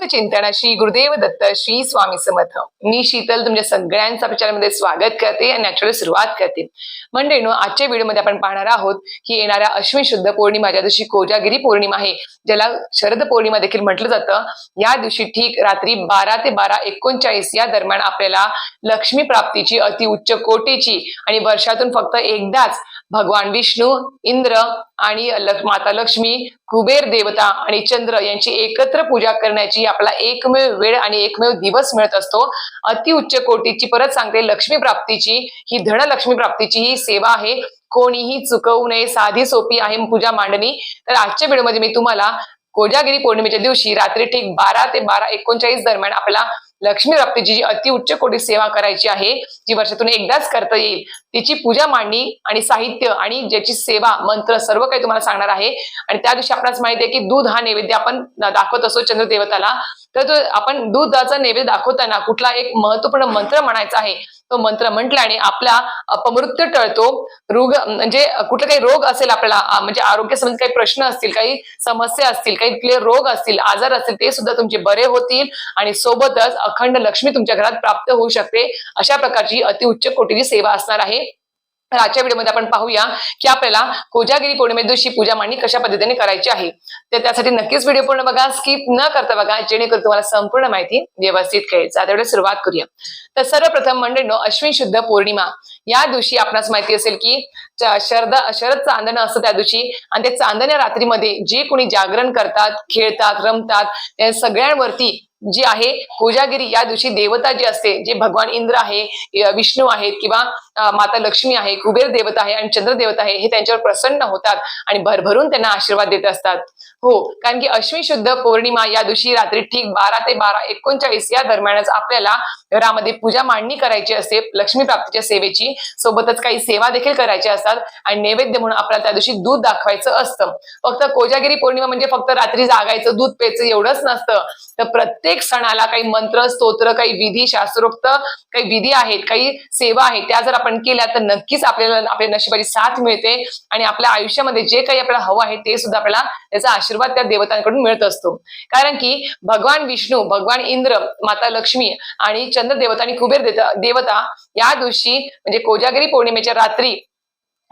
अवधूत चिंतन श्री गुरुदेव दत्त श्री स्वामी समर्थ. मी शीतल तुमच्या सगळ्यांचा प्रचारामध्ये स्वागत करते आणि नॅचरल सुरुवात करते. मंडळीनो आजच्या व्हिडिओमध्ये आपण पाहणार आहोत की येणाऱ्या अश्विन शुद्ध पौर्णिमा ज्या दिवशी कोजागिरी पौर्णिमा आहे ज्याला शरद पौर्णिमा देखील म्हटलं जातं या दिवशी ठीक रात्री बारा ते बारा एकोणचाळीस या दरम्यान आपल्याला लक्ष्मी प्राप्तीची अति उच्च कोटीची आणि वर्षातून फक्त एकदाच भगवान विष्णू इंद्र आणि माता लक्ष्मी कुबेर देवता आणि चंद्र यांची एकत्र पूजा करण्याची आपला एकमेव वेळ आणि एकमेव दिवस मिळत असतो. अति उच्च कोटीची परत सांगते लक्ष्मी प्राप्तीची. ही धनलक्ष्मी प्राप्तीची ही सेवा आहे. कोणीही चुकवू नये साधी सोपी आहे पूजा मांडणी. तर आजच्या व्हिडिओमध्ये मी तुम्हाला कोजागिरी पौर्णिमेच्या दिवशी रात्री ठीक बारा ते बारा एकोणचाळीस दरम्यान आपल्याला लक्ष्मी प्राप्तीची जी अति उच्च कोटी सेवा करायची आहे जी वर्षातून एकदाच करता येईल तिची पूजा मांडणी आणि साहित्य आणि ज्याची सेवा मंत्र सर्व काही तुम्हाला सांगणार आहे. आणि त्या दिवशी आपल्याला माहिती आहे की दूध हा नैवेद्य आपण दाखवत असतो चंद्रदेवताला. तर तो आपण दुधाचा नैवेद्य दाखवताना कुठला एक महत्त्वपूर्ण मंत्र म्हणायचा आहे तो मंत्र म्हटल्याने आपला अपमृत्यू टळतो. रोग म्हणजे कुठला काही रोग असेल आपल्याला म्हणजे आरोग्य संबंधित काही प्रश्न असतील काही समस्या असतील काही कुठले रोग असतील आजार असतील ते सुद्धा तुमचे बरे होतील आणि सोबतच अखंड लक्ष्मी तुमच्या घरात प्राप्त होऊ शकते. अशा प्रकारची अतिउच्च कोटीची सेवा असणार आहे. तर आजच्या व्हिडिओमध्ये आपण पाहूया की आपल्याला कोजागिरी पौर्णिमे दिवशी पूजा मांडणी कशा पद्धतीने करायची आहे. तर त्यासाठी नक्कीच व्हिडिओ पूर्ण बघा स्किप न करता बघा जेणेकरून तुम्हाला संपूर्ण माहिती व्यवस्थित कळेल. त्यावेळेस सुरुवात करूया. तर सर्वप्रथम मंडळीनो अश्विन शुद्ध पौर्णिमा. या दिवशी आपणास माहिती असेल की शरद शरद चांदणं असतं त्या दिवशी. आणि ते चांदण्या रात्रीमध्ये जे कोणी जागरण करतात खेळतात रमतात त्या सगळ्यांवरती जी आहे कोजागिरी या दिवशी देवता जी असते जे भगवान इंद्र आहे विष्णू आहेत किंवा माता लक्ष्मी आहे कुबेर देवता आहे आणि चंद्र देवता आहे हे त्यांच्यावर प्रसन्न होतात आणि भरभरून त्यांना आशीर्वाद देत असतात. हो कारण की अश्विन शुद्ध पौर्णिमा या दिवशी रात्री ठीक बारा ते बारा एकोणचाळीस या दरम्यानच आपल्याला घरामध्ये पूजा मांडणी करायची असते लक्ष्मी प्राप्तीच्या सेवेची. सोबतच काही सेवा देखील करायच्या असतात आणि नैवेद्य म्हणून आपल्याला त्या दिवशी दूध दाखवायचं असतं. फक्त कोजागिरी पौर्णिमा म्हणजे फक्त रात्री जागायचं दूध प्यायचं एवढंच नसतं. तर प्रत्येक सणाला काही मंत्र स्तोत्र काही विधी शास्त्रोक्त काही विधी आहेत काही सेवा आहेत त्या जर आपण केल्या तर नक्कीच आपल्याला आपल्या नशिबाची साथ मिळते आणि आपल्या आयुष्यामध्ये जे काही आपल्याला हवं आहे ते सुद्धा आपल्याला त्याचा आशीर्वाद त्या देवतांकडून मिळत असतो. कारण की भगवान विष्णू भगवान इंद्र माता लक्ष्मी आणि चंद्र देवता आणि कुबेर देवता या दिवशी म्हणजे कोजागिरी पौर्णिमेच्या रात्री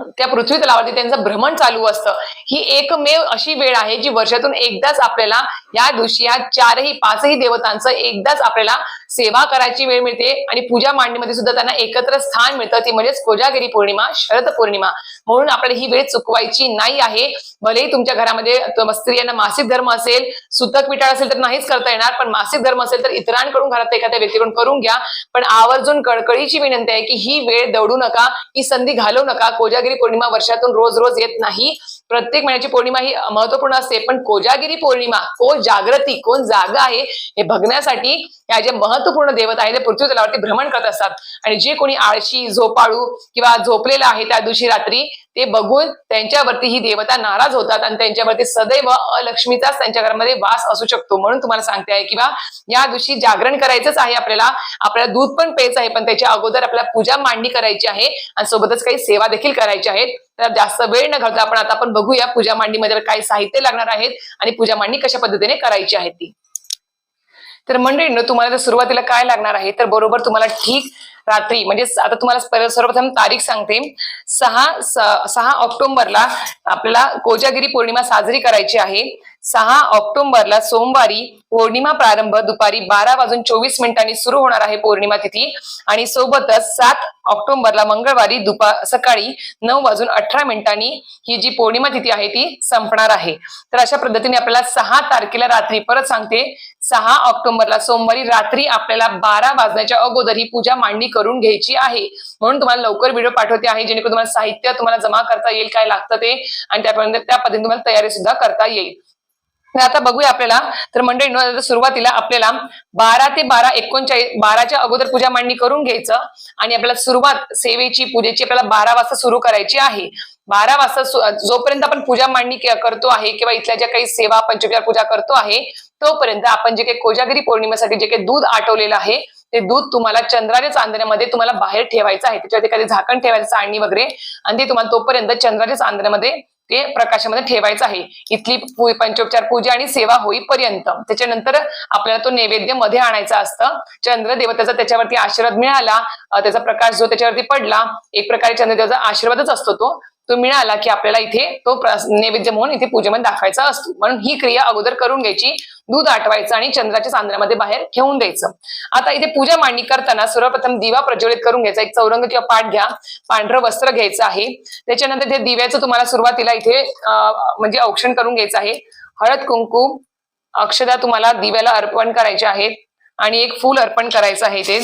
त्या पृथ्वी तलावरती त्यांचं भ्रमण चालू असतं. ही एकमेव अशी वेळ आहे जी वर्षातून एकदाच आपल्याला या दिवशी या चारही पाचही देवतांचं एकदाच आपल्याला सेवा करायची वेळ मिळते आणि पूजा मांडणीमध्ये सुद्धा त्यांना एकत्र स्थान मिळतं. ती म्हणजेच कोजागिरी पौर्णिमा शरद पौर्णिमा. म्हणून आपल्याला ही वेळ चुकवायची नाही आहे. भलेही तुमच्या घरामध्ये स्त्रियांना मासिक धर्म असेल सुतक विटाळ असेल तर नाहीच करता येणार पण मासिक धर्म असेल तर इतरांकडून घरात एखाद्या व्यक्तीकडून करून घ्या. पण आवर्जून कळकळीची विनंती आहे की ही वेळ दौडू नका ही संधी घालवू नका कोजागिरी पौर्णिमा वर्षातून रोज रोज येत नाही. प्रत्येक महिन्याची पौर्णिमा ही महत्त्वपूर्ण असते. पण कोजागिरी पौर्णिमा कोण जागृती कोण जागा आहे हे बघण्यासाठी या ज्या महत्त्वपूर्ण देवता आहे ते पृथ्वी तलावरती भ्रमण करत असतात. आणि जे कोणी आळशी झोपाळू किंवा झोपलेलं आहे त्या दिवशी रात्री ते बघून त्यांच्यावरती ही देवता नाराज होतात आणि त्यांच्यावरती सदैव अलक्ष्मीचाच त्यांच्या घरामध्ये वास असू शकतो म्हणून तुम्हाला सांगते आहे किंवा या दिवशी जागरण करायचंच आहे आपल्याला. आपल्याला दूध पण प्यायचं आहे पण त्याच्या अगोदर आपल्याला पूजा मांडणी करायची आहे आणि सोबतच काही सेवा देखील करायची आहेत. तर जास्त वेळ न घालता आपण आता आपण बघूया पूजा मांडणीमध्ये काय साहित्य लागणार आहेत आणि पूजा मांडणी कशा पद्धतीने करायची आहे ती. तर मंडळींनो तुम्हाला तर सुरुवातीला काय लागणार आहे तर बरोबर तुम्हाला ठीक रात्री म्हणजे आता तुम्हाला सर्वप्रथम तारीख सांगते. सहा सहा ऑक्टोबरला आपल्याला कोजागिरी पौर्णिमा साजरी करायची आहे. सहा ऑक्टोबरला सोमवारी पौर्णिमा प्रारंभ दुपारी बारा वाजून चोवीस मिनिटांनी सुरू होणार आहे पौर्णिमा तिथी. आणि सोबतच सात ऑक्टोबरला मंगळवारी दुपार सकाळी नऊ वाजून अठरा मिनिटांनी ही जी पौर्णिमा तिथी आहे ती संपणार आहे. तर अशा पद्धतीने आपल्याला सहा तारखेला रात्री परत सांगते सहा ऑक्टोबरला सोमवारी रात्री आपल्याला बारा वाजण्याच्या अगोदर ही पूजा मांडणी करून घ्यायची आहे. म्हणून तुम्हाला लवकर व्हिडिओ पाठवते आहे जेणेकरून तुम्हाला साहित्य तुम्हाला जमा करता येईल काय लागतं ते आणि त्यापर्यंत त्या पद्धतीने तुम्हाला तयारी सुद्धा करता येईल. तर आता बघूया आपल्याला. तर मंडळी सुरुवातीला आपल्याला बारा ते बारा एकोणचाळीस बाराच्या अगोदर पूजा मांडणी करून घ्यायचं आणि आपल्याला सुरुवात सेवेची पूजेची आपल्याला बारा वाजता सुरू करायची आहे. बारा वाजता जोपर्यंत आपण पूजा मांडणी करतो आहे किंवा इथल्या ज्या काही सेवा पंचोपचार पूजा करतो आहे तोपर्यंत आपण जे काही कोजागिरी पौर्णिमेसाठी जे काही दूध आटवलेलं आहे ते दूध तुम्हाला चंद्राच्या चांदण्यामध्ये तुम्हाला बाहेर ठेवायचं आहे. त्याच्यावरती एखादी झाकण ठेवायचं चाळणी वगैरे आणि ते तुम्हाला तोपर्यंत चंद्राच्या चांदण्यामध्ये ते प्रकाशामध्ये ठेवायचं आहे. इथली पंचोपचार पूजा आणि सेवा होईपर्यंत. त्याच्यानंतर आपल्याला तो नैवेद्यमध्ये आणायचा असतं. चंद्र देवतेचा त्याच्यावरती आशीर्वाद मिळाला त्याचा प्रकाश जो त्याच्यावरती पडला एक प्रकारे चंद्रदेवाचा आशीर्वादच असतो तो. तो मिळाला की आपल्याला इथे तो नैवेद्य म्हणून इथे पूजेमध्ये दाखवायचा असतो. म्हणून ही क्रिया अगोदर करून घ्यायची. दूध आटवायचं आणि चंद्राच्या चांदण्यामध्ये बाहेर ठेवून द्यायचं. आता इथे पूजा मांडणी करताना सर्वप्रथम दिवा प्रज्वलित करून घ्यायचा. एक चौरंग किंवा पाठ घ्या. पांढरं वस्त्र घ्यायचं आहे. त्याच्यानंतर ते दिव्याचं तुम्हाला सुरुवातीला इथे म्हणजे औक्षण करून घ्यायचं आहे. हळद कुंकू अक्षदा तुम्हाला दिव्याला अर्पण करायचे आहेत. आणि एक फूल अर्पण करायचं आहे ते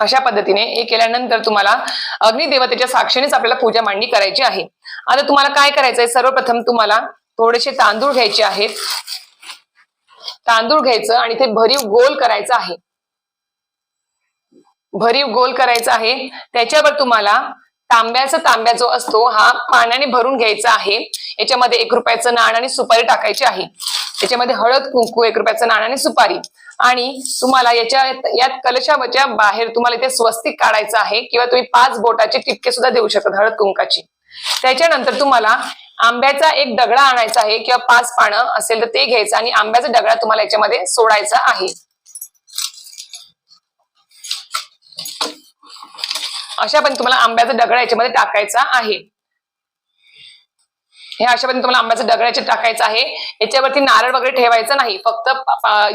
अशा पद्धतीने हे केल्यानंतर तुम्हाला अग्निदेवतेच्या साक्षीनेच आपल्याला पूजा मांडणी करायची आहे. आता तुम्हाला काय करायचंय? सर्वप्रथम तुम्हाला थोडेसे तांदूळ घ्यायचे आहेत. तांदूळ घ्यायचं आणि ते भरीव गोल करायचं आहे. भरीव गोल करायचा आहे. त्याच्यावर तुम्हाला तांब्याचा तांब्या जो असतो हा पाण्याने भरून घ्यायचा आहे. याच्यामध्ये एक रुपयाचं नाण आणि सुपारी टाकायची आहे. त्याच्यामध्ये हळद कुंकू एक रुपयाचं नाण आणि सुपारी. आणि तुम्हाला याच्या यात कलशाच्या बाहेर तुम्हाला इथे स्वस्तिक काढायचं आहे किंवा तुम्ही पाच बोटाचे टिपके सुद्धा देऊ शकता हळद कुंकाची. त्याच्यानंतर तुम्हाला आंब्याचा एक दगडा आणायचा आहे किंवा पाच पानं असेल तर ते घ्यायचं आणि आंब्याचा दगडा तुम्हाला याच्यामध्ये सोडायचा आहे. अशा पण तुम्हाला आंब्याचा दगडा याच्यामध्ये टाकायचा आहे. हे अशा पद्धतीने तुम्हाला आंब्याचं डगड्याचे टाकायचं आहे. याच्यावरती नारळ वगैरे ठेवायचं नाही. फक्त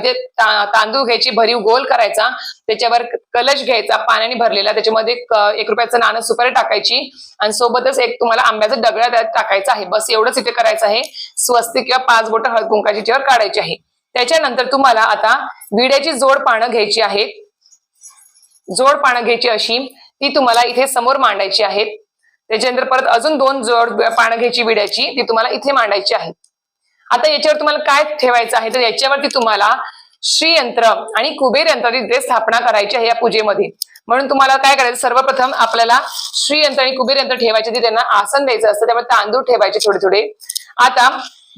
जे तांदूळ घ्यायची भरीव गोल करायचा. त्याच्यावर कलश घ्यायचा पाण्याने भरलेला. त्याच्यामध्ये एक रुपयाचं नाणं सुपारी टाकायची. आणि सोबतच एक तुम्हाला आंब्याचा दगड त्यात टाकायचा आहे. बस एवढंच इथे करायचं आहे. स्वस्ती किंवा पाच बोट हळद कुंकाची याच्यावर काढायची आहे. त्याच्यानंतर तुम्हाला आता विड्याची जोड पानं घ्यायची आहेत. जोड पानं घ्यायची अशी ती तुम्हाला इथे समोर मांडायची आहेत. त्याच्यानंतर परत अजून दोन जोड पानं घ्यायची विड्याची ती तुम्हाला इथे मांडायची आहे. आता याच्यावर तुम्हाला काय ठेवायचं आहे? तर याच्यावरती तुम्हाला श्रीयंत्र आणि कुबेर यंत्राची तिथे स्थापना करायची आहे या पूजेमध्ये. म्हणून तुम्हाला काय करायचं? सर्वप्रथम आपल्याला श्रीयंत्र आणि कुबेर यंत्र ठेवायचे ते त्यांना आसन द्यायचं असतं त्यामुळे तांदूळ ठेवायचे थोडे थोडे. आता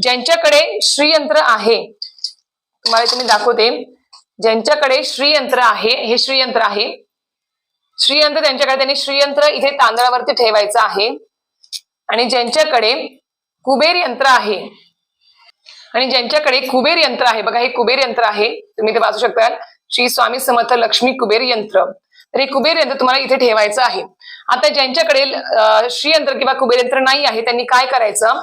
ज्यांच्याकडे श्रीयंत्र आहे तुम्हाला तुम्ही मी दाखवते. ज्यांच्याकडे श्रीयंत्र आहे हे श्रीयंत्र आहे श्रीयंत्र त्यांच्याकडे त्यांनी श्रीयंत्र इथे तांदळावरती ठेवायचं आहे. आणि ज्यांच्याकडे कुबेर यंत्र आहे आणि ज्यांच्याकडे कुबेर यंत्र आहे बघा हे कुबेर यंत्र आहे तुम्ही ते वाचू शकता. श्री स्वामी समर्थ लक्ष्मी कुबेर यंत्र. तर हे कुबेर यंत्र तुम्हाला इथे ठेवायचं आहे. आता ज्यांच्याकडे श्रीयंत्र किंवा कुबेर यंत्र नाही आहे त्यांनी काय करायचं?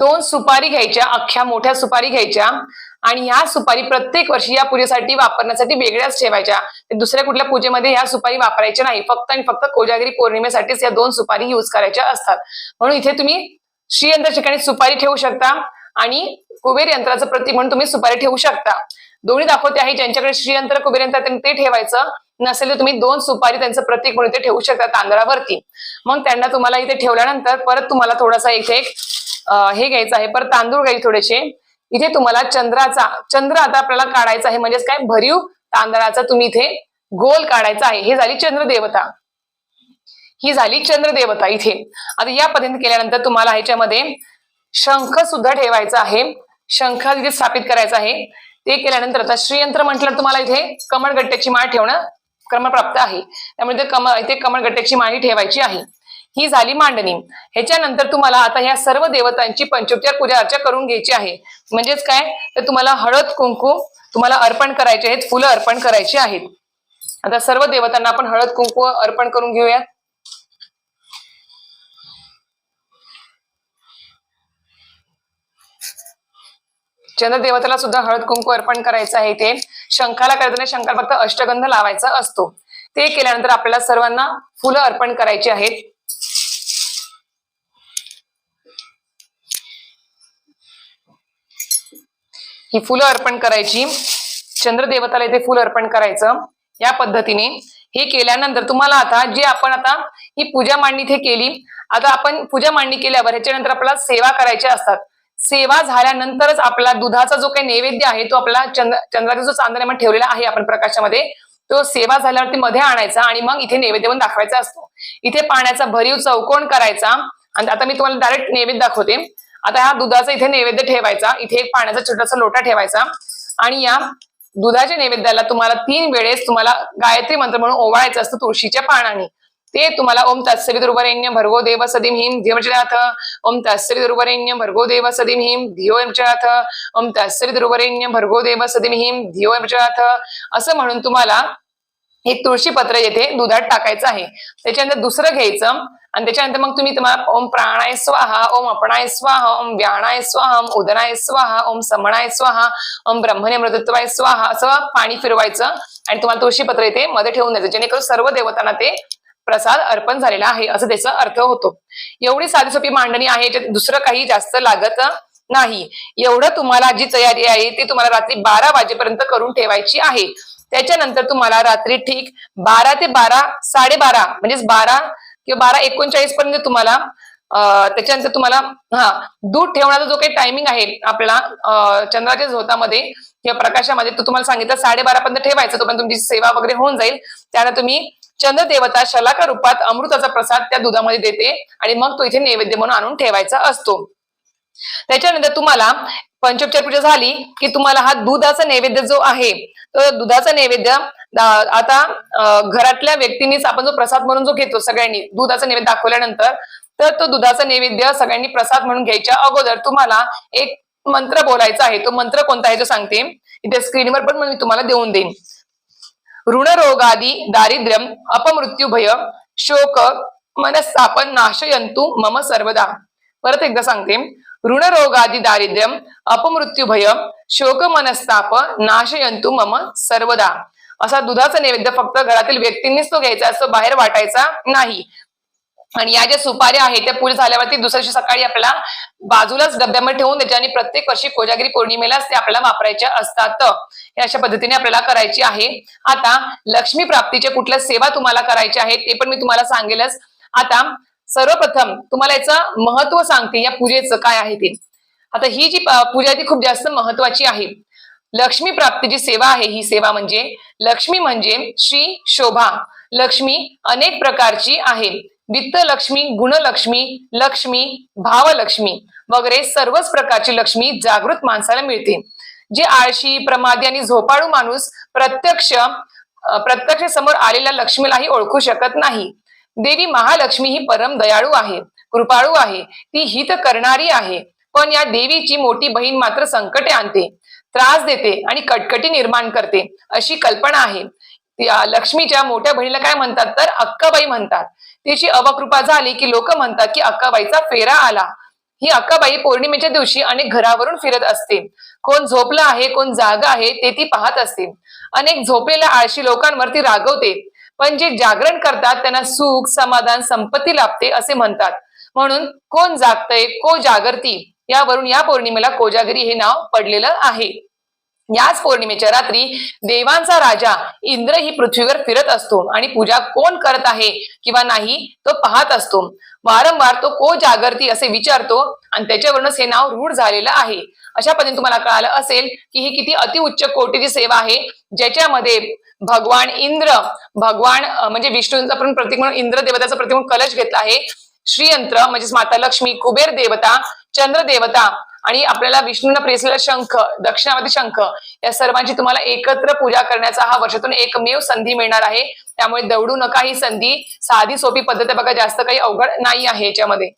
दोन सुपारी घ्यायच्या अख्ख्या मोठ्या सुपारी घ्यायच्या. आणि ह्या सुपारी प्रत्येक वर्षी या पूजेसाठी वापरण्यासाठी वेगळ्याच ठेवायच्या. दुसऱ्या कुठल्या पूजेमध्ये ह्या सुपारी वापरायच्या नाही. फक्त आणि फक्त कोजागिरी पौर्णिमेसाठीच या दोन सुपारी युज करायच्या असतात. म्हणून इथे तुम्ही श्रीयंत्र ठिकाणी सुपारी ठेवू शकता आणि कुबेर यंत्राचं प्रतीक म्हणून तुम्ही सुपारी ठेवू शकता. दोन्ही दाखवते आहे ज्यांच्याकडे श्रीयंत्र कुबेर यंत्र ते ठेवायचं. नसेल तर तुम्ही दोन सुपारी त्यांचं प्रतीक म्हणून ते ठेवू शकता तांदळावरती. मग त्यांना तुम्हाला इथे ठेवल्यानंतर परत तुम्हाला थोडासा इथे एक हे घ्यायचं आहे. परत तांदूळ घ्यायचे थोडेसे. इथे तुम्हाला चंद्राचा चंद्र आता आपल्याला काढायचा आहे म्हणजेच काय? भरीव तांदळाचा तुम्ही इथे गोल काढायचा आहे. हे झाली चंद्रदेवता. ही झाली चंद्र देवता इथे. आता या पद्धतीने केल्यानंतर तुम्हाला ह्याच्यामध्ये शंख सुद्धा ठेवायचा आहे. शंख इथे स्थापित करायचा आहे. ते केल्यानंतर आता श्रीयंत्र म्हटलं तुम्हाला इथे कमळगट्ट्याची माळ ठेवणं क्रमप्राप्त आहे. त्यामुळे ते कमळ इथे कमळगट्ट्याची माळी ठेवायची आहे. ही झाली मांडणी. ह्याच्यानंतर तुम्हाला आता ह्या सर्व देवतांची पंचोपचार पूजा अर्चा करून घ्यायची आहे. म्हणजेच काय? तर तुम्हाला हळद कुंकू तुम्हाला अर्पण करायचे आहेत फुलं अर्पण करायची आहेत. आता सर्व देवतांना आपण हळद कुंकू अर्पण करून घेऊया. चंद्रदेवतेला सुद्धा हळद कुंकू अर्पण करायचं आहे ते. शंखाला करताना शंखाला फक्त अष्टगंध लावायचा असतो. ते केल्यानंतर आपल्याला सर्वांना फुलं अर्पण करायची आहेत. ही फुलं अर्पण करायची. चंद्रदेवताला इथे फुल अर्पण करायचं. या पद्धतीने हे केल्यानंतर तुम्हाला आता जे आपण आता ही पूजा मांडणी इथे केली आता आपण पूजा मांडणी केल्यावर ह्याच्यानंतर आपल्याला सेवा करायच्या असतात. सेवा झाल्यानंतरच आपला दुधाचा जो काही नैवेद्य आहे तो आपला चंद्र चंद्राचा जो चांदण्यामध्ये ठेवलेला आहे आपण प्रकाशामध्ये तो सेवा झाल्यावरती मध्ये आणायचा आणि मग इथे नैवेद्य पण दाखवायचा असतो. इथे पाण्याचा भरीव चौकोन करायचा. आणि आता मी तुम्हाला डायरेक्ट नैवेद्य दाखवते. आता हा दुधाचा इथे नैवेद्य ठेवायचा. इथे एक पाण्याचा छोटासा लोटा ठेवायचा. आणि या दुधाच्या नैवेद्याला तुम्हाला तीन वेळेस तुम्हाला गायत्री मंत्र म्हणून ओवाळायचं असतं तुळशीच्या पानाने. ते तुम्हाला ओम तत्सवितुर्वरेण्य भरगो देव सदिम हिम धियमचनाथ ओम तत्सवितुर्वरेण्य भरगो देव सदिम हिम धियोमचनाथ ओम तत्सवितुर्वरेण्य भरगो देव सदिम हिम धियोमचनाथ असं म्हणून तुम्हाला हे तुळशी पत्र येथे दुधात टाकायचं आहे. त्याच्यानंतर दुसरं घ्यायचं. आणि त्याच्यानंतर मग तुम्ही तुम्हाला ओम प्राणाय स्वाहा ओम अपणाय स्वाहा ओम व्याणाय स्वाहा ओम उदनाय स्वाहा ओम समणाय स्वाहा ओम ब्रह्मणे मृतत्वाय स्वाहा असं पाणी फिरवायचं. आणि तुम्हाला तुळशीपत्र येथे मध्ये ठेवून द्यायचं जेणेकरून सर्व देवतांना ते प्रसाद अर्पण झालेला आहे असं त्याचा अर्थ होतो. एवढी साधी सोपी मांडणी आहे याच्यात दुसरं काही जास्त लागत नाही. एवढं तुम्हाला जी तयारी आहे ती तुम्हाला रात्री बारा वाजेपर्यंत करून ठेवायची आहे. त्याच्यानंतर तुम्हाला रात्री ठीक बारा ते बारा साडेबारा म्हणजेच बारा किंवा बारा एकोणचाळीस पर्यंत तुम्हाला त्याच्यानंतर तुम्हाला हा दूध ठेवण्याचा जो काही टायमिंग आहे आपल्याला चंद्राच्या झोतामध्ये किंवा प्रकाशामध्ये तो तुम्हाला सांगितलं साडेबारा पर्यंत ठेवायचं तोपर्यंत तुमची सेवा वगैरे होऊन जाईल. त्यानं तुम्ही चंद्रदेवता शलाका रूपात अमृताचा प्रसाद त्या दुधामध्ये देते आणि मग तो इथे नैवेद्य म्हणून आणून ठेवायचा असतो. त्याच्यानंतर तुम्हाला पंचोपचार पूजा झाली की तुम्हाला हा दुधाचा नैवेद्य जो आहे तर दुधाचा नैवेद्य आता घरातल्या व्यक्तींनीच आपण जो प्रसाद म्हणून जो घेतो सगळ्यांनी दुधाचा नैवेद्य दाखवल्यानंतर तर तो दुधाचा नैवेद्य सगळ्यांनी प्रसाद म्हणून घ्यायच्या अगोदर तुम्हाला एक मंत्र बोलायचा आहे. तो मंत्र कोणता आहे तो सांगते? इथे स्क्रीनवर पण मी तुम्हाला देऊन देईन. ऋणरोगादी दारिद्र्यम अपमृत्यू भय शोक मनस्तापन नाशयंतु मम सर्वदा. परत एकदा सांगते. ऋणरोगादी दारिद्र्यम अपमृत्यू भय शोक मनस्ताप नाशयंतु मम सर्वदा. असा दुधाचा नैवेद्य फक्त घरातील व्यक्तींनीच तो घ्यायचा असतो बाहेर वाटायचा नाही. आणि या ज्या सुपाऱ्या आहेत त्या पूजा झाल्यावरती दुसऱ्या दिवशी सकाळी आपल्याला बाजूलाच डब्यामध्ये ठेवून द्यायच्या आणि प्रत्येक वर्षी कोजागिरी पौर्णिमेलाच ते आपल्याला वापरायच्या असतात. हे अशा पद्धतीने आपल्याला करायची आहे. आता लक्ष्मी प्राप्तीच्या कुठल्या सेवा तुम्हाला करायच्या आहेत ते पण मी तुम्हाला सांगेलच. आता सर्वप्रथम तुम्हाला याचं महत्त्व सांगते या पूजेचं काय आहे ते. आता ही जी पूजा ती खूप जास्त महत्वाची आहे. लक्ष्मी प्राप्तीची सेवा आहे ही सेवा म्हणजे लक्ष्मी म्हणजे श्री शोभा. लक्ष्मी अनेक प्रकारची आहे. वित्त लक्ष्मी गुणलक्ष्मी लक्ष्मी भावलक्ष्मी वगैरे सर्वच प्रकारची लक्ष्मी जागृत माणसाला मिळते. जे आळशी प्रमादी आणि झोपाळू माणूस प्रत्यक्ष प्रत्यक्ष समोर आलेल्या लक्ष्मीलाही ओळखू शकत नाही. देवी महालक्ष्मी ही परम दयाळू आहे कृपाळू आहे ती हित करणारी आहे. पण या देवीची मोठी बहीण मात्र संकटे आणते त्रास देते आणि कटकटी निर्माण करते अशी कल्पना आहे. या लक्ष्मीच्या मोठ्या बहिणीला काय म्हणतात? तर अक्काबाई म्हणतात. तिची अवकृपा झाली की लोक म्हणतात की अक्काबाईचा फेरा आला. ही अक्काबाई पौर्णिमेच्या दिवशी अनेक घरावरून फिरत असते. कोण झोपलं आहे कोण जागा आहे ते ती पाहत असते. अनेक झोपलेल्या आळशी लोकांवर ती रागवते. पण जे जागरण करतात त्यांना सुख समाधान संपत्ती लाभते असे म्हणतात. म्हणून कोण जागतय को जागरती यावरून या पौर्णिमेला कोजागरी हे नाव पडलेलं आहे. याच पौर्णिमेच्या रात्री देवांचा राजा इंद्र ही पृथ्वीवर फिरत असतो आणि पूजा कोण करत आहे किंवा नाही तो पाहत असतो. वारंवार तो को जागरती असे विचारतो आणि त्याच्यावरूनच हे नाव रूढ झालेलं आहे. अशा पद्धतीने तुम्हाला कळालं असेल की ही किती अतिउच्च कोटीची सेवा आहे ज्याच्यामध्ये भगवान इंद्र भगवान म्हणजे विष्णूंचा पण प्रतीक म्हणून इंद्र देवताचा प्रतीक म्हणून कलश घेतला आहे. श्रीयंत्र म्हणजेच माता लक्ष्मी कुबेर देवता चंद्र देवता आणि आपल्याला विष्णूंना प्रेसलेला शंख दक्षिणामध्ये शंख या सर्वांची तुम्हाला एकत्र पूजा करण्याचा हा वर्षातून एकमेव संधी मिळणार आहे. त्यामुळे दवडू नका ही संधी. साधी सोपी पद्धत बघा जास्त काही अवघड नाही आहे याच्यामध्ये.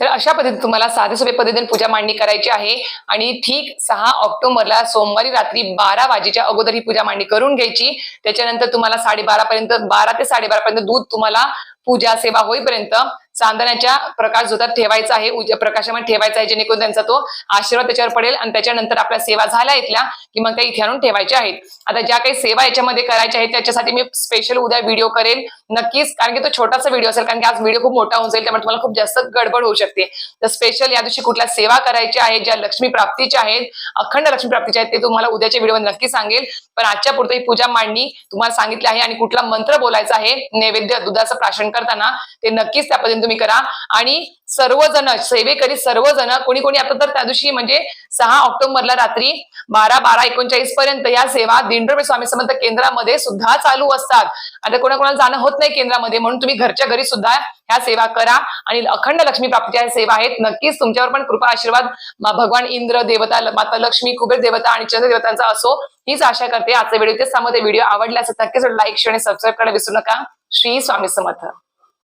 तर अशा पद्धतीने तुम्हाला साधे सोपे पद्धतीने पूजा मांडणी करायची आहे आणि ठीक सहा ऑक्टोबरला सोमवारी रात्री बारा वाजेच्या अगोदर ही पूजा मांडणी करून घ्यायची. त्याच्यानंतर तुम्हाला साडेबारा पर्यंत बारा ते साडेबारा पर्यंत दूध तुम्हाला पूजा सेवा होईपर्यंत चांदण्याच्या प्रकाश जोतात ठेवायचा आहे प्रकाशामध्ये ठेवायचा आहे जेणेकरून त्यांचा तो आशीर्वाद त्याच्यावर पडेल आणि त्याच्यानंतर आपल्या सेवा झाल्या इथल्या की मग त्या इथे आणून ठेवायच्या आहेत. आता ज्या काही सेवा याच्यामध्ये करायच्या आहेत त्याच्यासाठी मी स्पेशल उद्या व्हिडिओ करेल नक्कीच कारण की तो छोटासा व्हिडिओ असेल कारण की आज व्हिडिओ खूप मोठा होऊन जाईल त्यामुळे तुम्हाला खूप जास्त गडबड होऊ शकते. तर स्पेशल या दिवशी कुठल्या सेवा करायच्या आहेत ज्या लक्ष्मी प्राप्तीच्या आहेत अखंड लक्ष्मी प्राप्तीच्या आहेत ते तुम्हाला उद्याच्या व्हिडिओमध्ये नक्की सांगेल. पण आजच्या पुरतं ही पूजा मांडणी तुम्हाला सांगितली आहे आणि कुठला मंत्र बोलायचा आहे नैवेद्य दुधाचं प्राशन करताना ते नक्कीच त्यापर्यंत तुम्ही करा. आणि सर्वजण सेवेकरी सर्वजण कोणी कोणी आता तर त्या दिवशी म्हणजे सहा ऑक्टोबरला रात्री बारा बारा एकोणचाळीस पर्यंत या सेवा दिंडोबे म्हणजे स्वामी समर्थ केंद्रामध्ये सुद्धा चालू असतात. आता कोणाकोणाला जाणं होत नाही केंद्रामध्ये म्हणून तुम्ही घरच्या घरी सुद्धा ह्या सेवा करा. आणि अखंड लक्ष्मी प्राप्तीच्या सेवा आहेत. नक्कीच तुमच्यावर पण कृपा आशीर्वाद. भगवान इंद्र देवता माता लक्ष्मी कुबेर देवता आणि चंद्र देवतांचा असो हीच आशा करते. आजचा व्हिडिओ तेच सांगते व्हिडिओ आवडला असेल नक्कीच लाईक शेअर आणि सबस्क्राईब करायला विसरू नका. श्री स्वामी समर्थ.